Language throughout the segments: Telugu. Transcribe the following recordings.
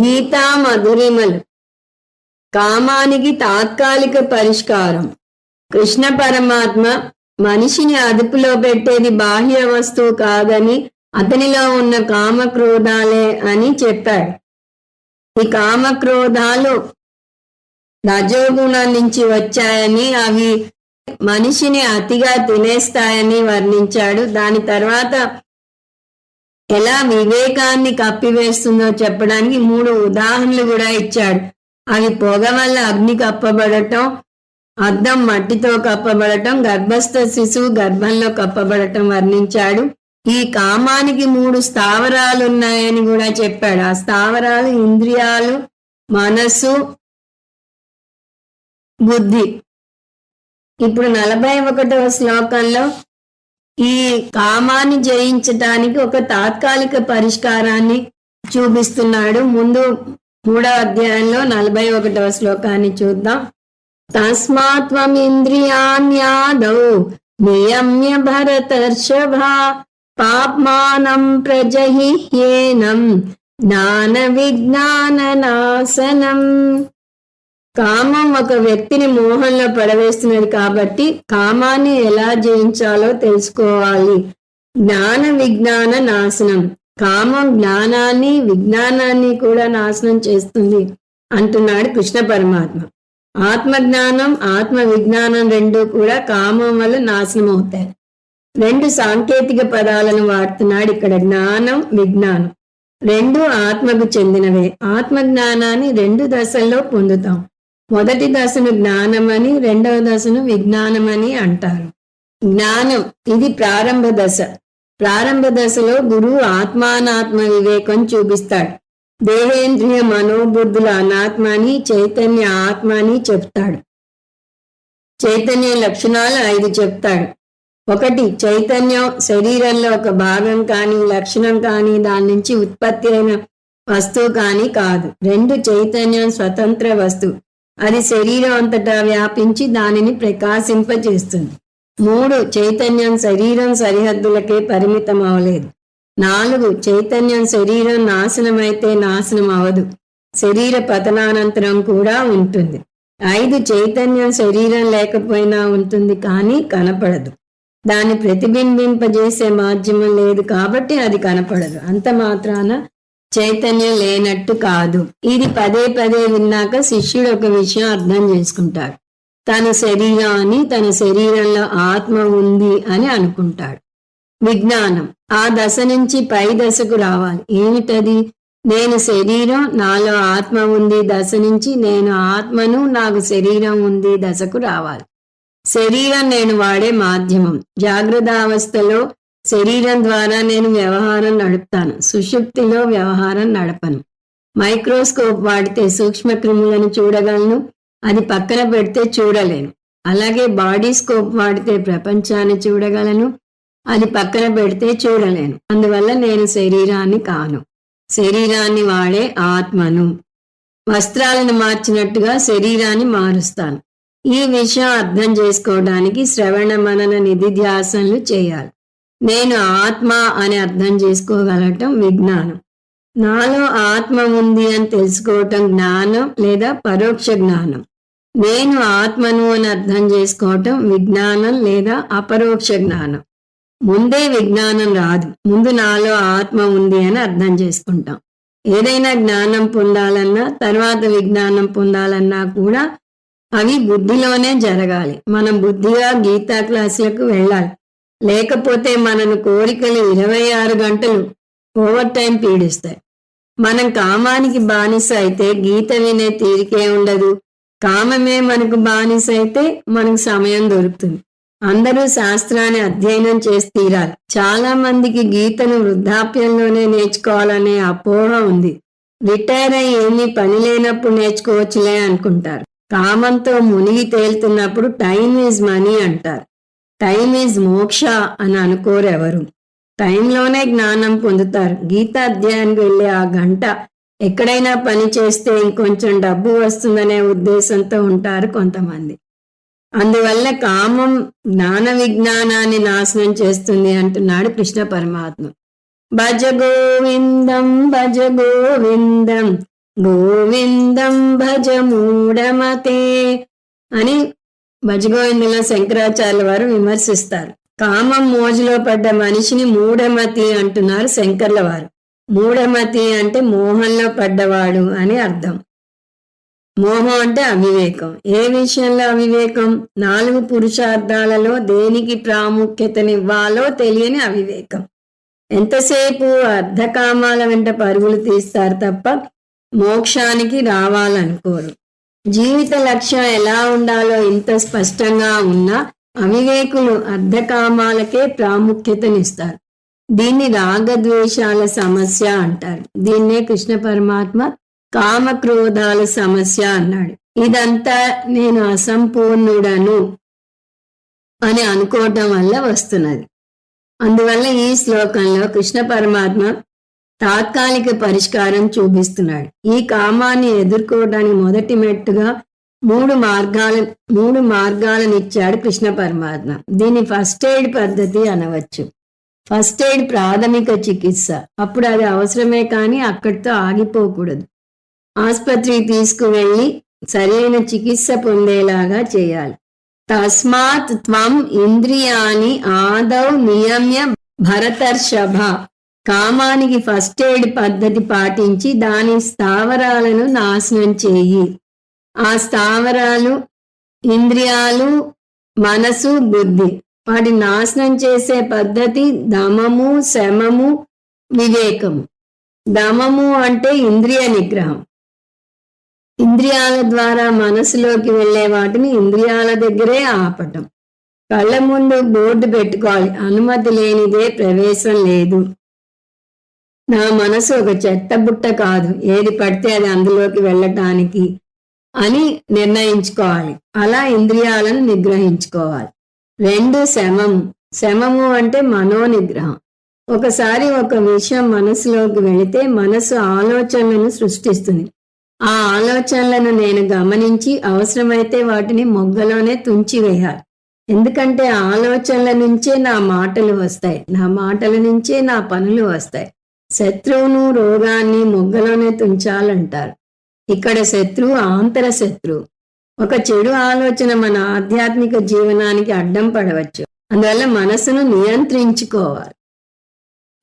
గీతా మధురిమలు కామానికి తాత్కాలిక పరిష్కారం. కృష్ణ పరమాత్మ మనిషిని అదుపులో పెట్టేది బాహ్య వస్తువు కాదని అతనిలో ఉన్న కామక్రోధాలే అని చెప్పాడు. ఈ కామక్రోధాలు రజోగుణం నుంచి వచ్చాయని అవి మనిషిని అతిగా తినేస్తాయని వర్ణించాడు. దాని తర్వాత ఎలా వివేకాన్ని కప్పివేస్తుందో చెప్పడానికి మూడు ఉదాహరణలు కూడా ఇచ్చాడు. అవి పొగ వల్ల అగ్ని కప్పబడటం అద్దం మట్టితో కప్పబడటం గర్భస్థ శిశువు గర్భంలో కప్పబడటం వర్ణించాడు. ఈ కామానికి మూడు స్థావరాలు ఉన్నాయని కూడా చెప్పాడు. ఆ స్థావరాలు ఇంద్రియాలు మనస్సు బుద్ధి. ఇప్పుడు నలభై ఒకటవ శ్లోకంలో ఈ కామాన్ని జయించటానికి ఒక తాత్కాలిక పరిష్కారాన్ని చూపిస్తున్నాడు. ముందు మూడవ అధ్యాయంలో నలభై ఒకటవ శ్లోకాన్ని చూద్దాం. తస్మాత్వమింద్రియాణ్యాదౌ నియమ్య భరతర్షభ పాప్మానం ప్రజహిహ్యేనం జ్ఞాన విజ్ఞాన నాశనం కామం ఒక వ్యక్తిని మోహంలో పడవేస్తున్నది కాబట్టి కామాన్ని ఎలా జయించాలో తెలుసుకోవాలి. జ్ఞాన విజ్ఞాన నాశనం. కామం జ్ఞానాన్ని విజ్ఞానాన్ని కూడా నాశనం చేస్తుంది అంటున్నాడు కృష్ణ పరమాత్మ. ఆత్మజ్ఞానం ఆత్మ విజ్ఞానం రెండు కూడా కామం వల్ల నాశనం అవుతాయి రెండు సాంకేతిక పదాలను వాడుతున్నాడు ఇక్కడ జ్ఞానం విజ్ఞానం. రెండు ఆత్మకు చెందినవే. ఆత్మ జ్ఞానాన్ని రెండు దశల్లో పొందుతాం. మొదటి దశను జ్ఞానమని రెండవ దశను విజ్ఞానమని అంటారు. జ్ఞానం ఇది ప్రారంభ దశ. ప్రారంభ దశలో గురువు ఆత్మానాత్మ వివేకం చూపిస్తాడు. దేహేంద్రియ మనోబుద్ధుల అనాత్మ అని చైతన్య ఆత్మ అని చెప్తాడు. చైతన్య లక్షణాలు ఐదు చెప్తాడు. ఒకటి చైతన్యం శరీరంలో ఒక భాగం కానీ లక్షణం కానీ దాని నుంచి ఉత్పత్తి అయిన వస్తువు కానీ కాదు. రెండు చైతన్యం స్వతంత్ర వస్తువు. అది శరీరం అంతటా వ్యాపించి దానిని ప్రకాశింపజేస్తుంది. మూడు చైతన్యం శరీరం సరిహద్దులకే పరిమితం అవలేదు నాలుగు చైతన్యం శరీరం నాశనమైతే నాశనం అవదు శరీర పతనానంతరం కూడా ఉంటుంది. ఐదు చైతన్యం శరీరం లేకపోయినా ఉంటుంది కానీ కనపడదు. దాన్ని ప్రతిబింబింపజేసే మాధ్యమం లేదు కాబట్టి అది కనపడదు. అంత మాత్రాన చైతన్యం లేనట్టు కాదు. ఇది పదే పదే విన్నాక శిష్యుడు ఒక విషయం అర్థం చేసుకుంటాడు. తన శరీరం అని తన శరీరంలో ఆత్మ ఉంది అని అనుకుంటాడు. విజ్ఞానం. ఆ దశ నుంచి పై దశకు రావాలి. ఏమిటది? నేను శరీరం నాలో ఆత్మ ఉంది దశ నుంచి నేను ఆత్మను నాకు శరీరం ఉంది దశకు రావాలి. శరీరం నేను వాడే మాధ్యమం. జాగ్రత్త అవస్థలో శరీరం ద్వారా నేను వ్యవహారం నడుపుతాను. సుషుప్తిలో వ్యవహారం నడపను. మైక్రోస్కోప్ వాడితే సూక్ష్మ క్రిములను చూడగలను. అది పక్కన పెడితే చూడలేను. అలాగే బాడీ స్కోప్ వాడితే ప్రపంచాన్ని చూడగలను. అది పక్కన పెడితే చూడలేను. అందువల్ల నేను శరీరాన్ని కాను. శరీరాన్ని వాడే ఆత్మను. వస్త్రాలను మార్చినట్టుగా శరీరాన్ని మారుస్తాను. ఈ విషయం అర్థం చేసుకోవడానికి శ్రవణ మనన నిధిధ్యాసనలు చేయాలి. నేను ఆత్మ అని అర్థం చేసుకోగలటం విజ్ఞానం. నాలో ఆత్మ ఉంది అని తెలుసుకోవటం జ్ఞానం లేదా పరోక్ష జ్ఞానం. నేను ఆత్మను అని అర్థం చేసుకోవటం విజ్ఞానం లేదా అపరోక్ష జ్ఞానం. ముందే విజ్ఞానం రాదు. ముందు నాలో ఆత్మ ఉంది అని అర్థం చేసుకుంటాం. ఏదైనా జ్ఞానం పొందాలన్నా తర్వాత విజ్ఞానం పొందాలన్నా కూడా అవి బుద్ధిలోనే జరగాలి. మనం బుద్ధిగా గీతా క్లాసులకు వెళ్ళాలి. లేకపోతే మనను కోరికలు ఇరవై ఆరు గంటలు ఓవర్ టైం పీడిస్తాయి. మనం కామానికి బానిస అయితే గీత వినే తీరికే ఉండదు. కామమే మనకు బానిస అయితే మనకు సమయం దొరుకుతుంది. అందరూ శాస్త్రాన్ని అధ్యయనం చేసి తీరాలి. చాలా మందికి గీతను వృద్ధాప్యంలోనే నేర్చుకోవాలనే అపోహ ఉంది. రిటైర్ అయ్యి ఏమీ పని లేనప్పుడు నేర్చుకోవచ్చులే అనుకుంటారు. కామంతో మునిగి తేలుతున్నప్పుడు టైం ఈజ్ మనీ అంటారు. టైం ఈజ్ మోక్ష అని అనుకోరు ఎవరు. టైంలోనే జ్ఞానం పొందుతారు. గీత అధ్యాయానికి వెళ్ళే ఆ గంట ఎక్కడైనా పని చేస్తే ఇంకొంచెం డబ్బు వస్తుందనే ఉద్దేశంతో ఉంటారు కొంతమంది. అందువల్ల కామం జ్ఞాన విజ్ఞానాన్ని నాశనం చేస్తుంది అంటున్నాడు కృష్ణ పరమాత్మ. భజ గోవిందం భజ గోవిందం గోవిందం భజ మూఢమతే అని భజగోవిందులో శంకరాచార్య వారు విమర్శిస్తారు. కామం మోజులో పడ్డ మనిషిని మూఢమతి అంటున్నారు శంకర్ల వారు. మూఢమతి అంటే మోహంలో పడ్డవాడు అని అర్థం. మోహం అంటే అవివేకం. ఏ విషయంలో అవివేకం? నాలుగు పురుషార్థాలలో దేనికి ప్రాముఖ్యతనివ్వాలో తెలియని అవివేకం. ఎంతసేపు అర్ధకామాల వెంట పరుగులు తీస్తారు తప్ప మోక్షానికి రావాలనుకోరు. జీవిత లక్ష్యం ఎలా ఉండాలో ఇంత స్పష్టంగా ఉన్నా అవివేకులు అర్ధకామాలకే ప్రాముఖ్యతనిస్తారు. దీన్ని రాగద్వేషాల సమస్య అంటారు. దీన్నే కృష్ణ పరమాత్మ కామక్రోధాల సమస్య అన్నాడు. ఇదంతా నేను అసంపూర్ణుడను అని అనుకోవటం వల్ల వస్తున్నది. అందువల్ల ఈ శ్లోకంలో కృష్ణ పరమాత్మ తాత్కాలిక పరిష్కారం చూపిస్తున్నాడు. ఈ కామాన్ని ఎదుర్కోవడానికి మొదటి మెట్టుగా మూడు మార్గాల మూడు మార్గాలను ఇచ్చాడు కృష్ణ పరమాత్మ. దీన్ని ఫస్ట్ ఎయిడ్ పద్ధతి అనవచ్చు. ఫస్ట్ ఎయిడ్ ప్రాథమిక చికిత్స. అప్పుడు అది అవసరమే కానీ అక్కడితో ఆగిపోకూడదు. ఆసుపత్రికి తీసుకువెళ్ళి సరైన చికిత్స పొందేలాగా చేయాలి. తస్మాత్ త్వం ఇంద్రియాని ఆదౌ నియమ్య భరతర్షభ. కామానికి ఫస్ట్ ఎయిడ్ పద్ధతి పాటించి దాని స్థావరాలను నాశనం చేయి. ఆ స్థావరాలు ఇంద్రియాలు మనసు బుద్ధి వాటి నాశనం చేసే పద్ధతి దమము శమము వివేకము. దమము అంటే ఇంద్రియ నిగ్రహం. ఇంద్రియాల ద్వారా మనసులోకి వెళ్ళే వాటిని ఇంద్రియాల దగ్గరే ఆపటం. కళ్ళ ముందు బోర్డు పెట్టుకోవాలి. అనుమతి లేనిదే ప్రవేశం లేదు. నా మనసు ఒక చెత్త బుట్ట కాదు. ఏది పడితే అది అందులోకి వెళ్ళటానికి అని నిర్ణయించుకోవాలి. అలా ఇంద్రియాలను నిగ్రహించుకోవాలి. రెండు శమము శమము అంటే మనోనిగ్రహం. ఒకసారి ఒక విషయం మనసులోకి వెళితే మనసు ఆలోచనలను సృష్టిస్తుంది. ఆ ఆలోచనలను నేను గమనించి అవసరమైతే వాటిని మొగ్గలోనే తుంచివేయాలి ఎందుకంటే ఆలోచనల నుంచే నా మాటలు వస్తాయి. నా మాటల నుంచే నా పనులు వస్తాయి. శత్రువును రోగాన్ని మొగ్గలోనే తుంచాలంటారు. ఇక్కడ శత్రువు ఆంతర శత్రువు. ఒక చెడు ఆలోచన మన ఆధ్యాత్మిక జీవనానికి అడ్డం పడవచ్చు. అందువల్ల మనసును నియంత్రించుకోవాలి.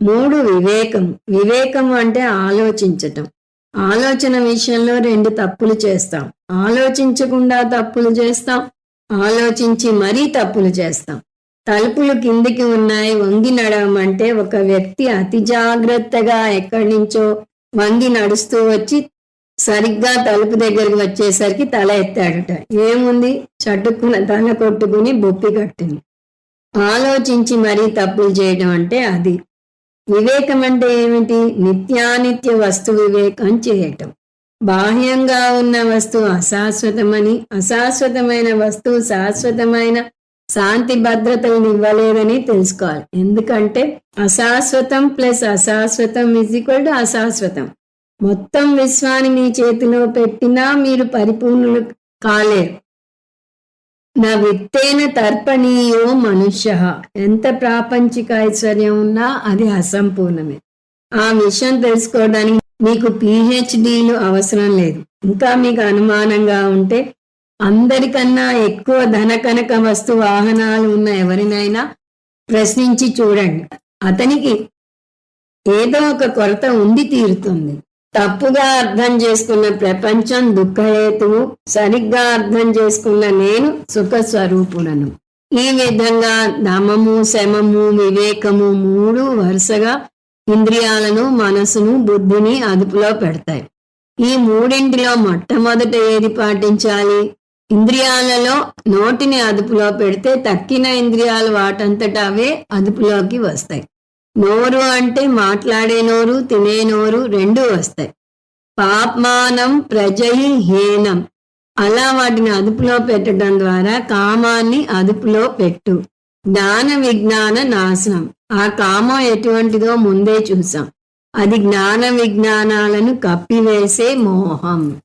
మూడు వివేకం. వివేకం అంటే ఆలోచించటం. ఆలోచన విషయంలో రెండు తప్పులు చేస్తాం. ఆలోచించకుండా తప్పులు చేస్తాం. ఆలోచించి మరీ తప్పులు చేస్తాం. తలుపులు కిందికి ఉన్నాయి. వంగి నడవమంటే ఒక వ్యక్తి అతి జాగ్రత్తగా ఎక్కడి నుంచో వంగి నడుస్తూ వచ్చి సరిగ్గా తలుపు దగ్గరికి వచ్చేసరికి తల ఎత్తాడట. ఏముంది? చటుక్కున తల కొట్టుకుని బొప్పి కట్టింది. ఆలోచించి మరీ తప్పులు చేయడం అంటే అది. వివేకం అంటే ఏమిటి? నిత్యానిత్య వస్తు వివేకం చేయటం. బాహ్యంగా ఉన్న వస్తువు అశాశ్వతమని అశాశ్వతమైన వస్తువు శాశ్వతమైన శాంతి భద్రతలను ఇవ్వలేదని తెలుసుకోవాలి. ఎందుకంటే అశాశ్వతం ప్లస్ అశాశ్వతం ఇజ్ ఈక్వల్ టు అశాశ్వతం. మొత్తం విశ్వాన్ని మీ చేతిలో పెట్టినా మీరు పరిపూర్ణులు కాలేరు. నా విత్తేన తర్పణీయో మనుష్య. ఎంత ప్రాపంచిక ఐశ్వర్యం ఉన్నా అది అసంపూర్ణమే. ఆ విషయం తెలుసుకోవడానికి మీకు పిహెచ్డీలు అవసరం లేదు. ఇంకా మీకు అనుమానంగా ఉంటే అందరికన్నా ఎక్కువ ధన కనక వస్తు వాహనాలు ఉన్న ఎవరినైనా ప్రశ్నించి చూడండి. అతనికి ఏదో ఒక కొరత ఉండి తీరుతుంది. తప్పుగా అర్థం చేసుకున్న ప్రపంచం దుఃఖహేతువు సరిగ్గా అర్థం చేసుకున్న నేను సుఖ స్వరూపుడను ఈ విధంగా దమము శమము వివేకము మూడు వరుసగా ఇంద్రియాలను మనసును బుద్ధిని అదుపులో పెడతాయి. ఈ మూడింటిలో మొట్టమొదట ఏది పాటించాలి? ఇంద్రియాలలో నోటిని అదుపులో పెడితే తక్కిన ఇంద్రియాలు వాటంతట అవే అదుపులోకి వస్తాయి. నోరు అంటే మాట్లాడే నోరు తినే నోరు రెండు వస్తాయి. పాప్మానం ప్రజయి హీనం. అలా వాటిని అదుపులో పెట్టడం ద్వారా కామాన్ని అదుపులో పెట్టు. జ్ఞాన విజ్ఞాన నాశనం. ఆ కామం ఎటువంటిదో ముందే చూసాం అది జ్ఞాన విజ్ఞానాలను కప్పివేసే మోహం.